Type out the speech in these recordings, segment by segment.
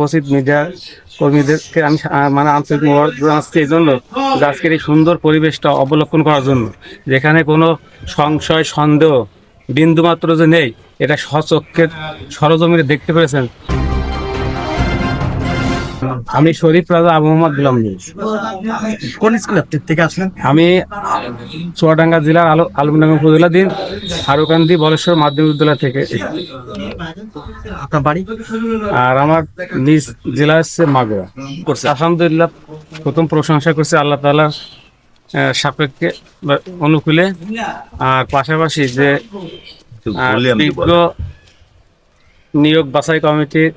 উপস্থিত মিডিয়া কর্মীদেরকে আমি মানে আন্তরিক জানাচ্ছি এই জন্য যে আজকের এই সুন্দর পরিবেশটা অবলক্ষণ করার জন্য, যেখানে কোনো সংশয়, সন্দেহ, বিন্দুমাত্র যে নেই, এটা সচক্ষে সরজমিনে দেখতে পেরেছেন। আমি শরীফ রাজা আবু মোহাম্মদ গুলাম কোন স্কুল থেকে আসলেন? আমি চুয়াডাঙ্গা জেলার আলো আলমডাঙ্গা উপজেলাধীন হারুকান্দি বলেশ্বর মাধ্যমিক বিদ্যালয় থেকে আপনার বাড়ি? আর আমার নিজ জেলা হচ্ছে মাগুরা। করছে। আলহামদুলিল্লাহ প্রথম প্রশংসা করছে আল্লাহ তালার সাপেক্ষে অনুকূলে। আর পাশাপাশি যে নিয়োগ বাছাই কমিটির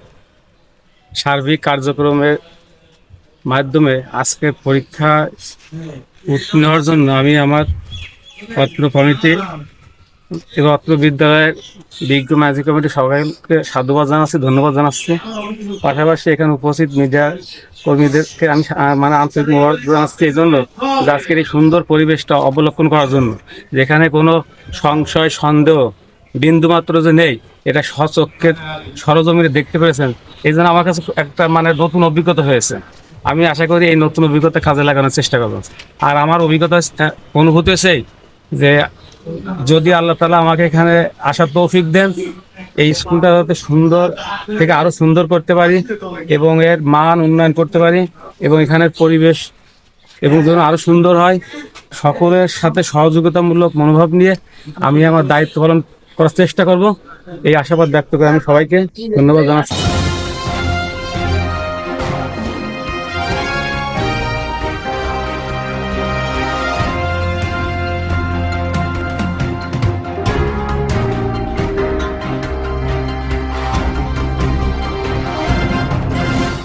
সার্বিক কার্যক্রমের মাধ্যমে আজকে পরীক্ষা উত্তীর্ণ হওয়ার জন্য আমি আমার অত্র কমিটি এবং অত্র বিদ্যালয়ের বিজ্ঞ ম্যাজিক কমিটি সবাইকে সাধুবাদ জানাচ্ছি, ধন্যবাদ জানাচ্ছি। পাশাপাশি এখানে উপস্থিত মিডিয়া কর্মীদেরকে আমি মানে আন্তরিক জানাচ্ছি এই জন্য যে আজকের এই সুন্দর পরিবেশটা অবলক্ষণ করার জন্য, যেখানে কোনো সংশয়, সন্দেহ বিন্দুমাত্র যে নেই, এটা সচক্ষের সরজমিনে দেখতে পেরেছেন। এই জন্য আমার কাছে একটা মানে নতুন অভিজ্ঞতা হয়েছে। আমি আশা করি এই নতুন অভিজ্ঞতা কাজে লাগানোর চেষ্টা করব। আর আমার অভিজ্ঞতা অনুভূতি সেই যে যদি আল্লাহ তালা আমাকে এখানে আসার তৌফিক দেন, এই স্কুলটা যাতে সুন্দর থেকে আরও সুন্দর করতে পারি এবং এর মান উন্নয়ন করতে পারি এবং এখানের পরিবেশ এবং যেন আরও সুন্দর হয়, সকলের সাথে সহযোগিতামূলক মনোভাব নিয়ে আমি আমার দায়িত্ব পালন করার চেষ্টা করব। এই আশাবাদ ব্যক্ত করে আমি সবাইকে ধন্যবাদ জানাচ্ছি।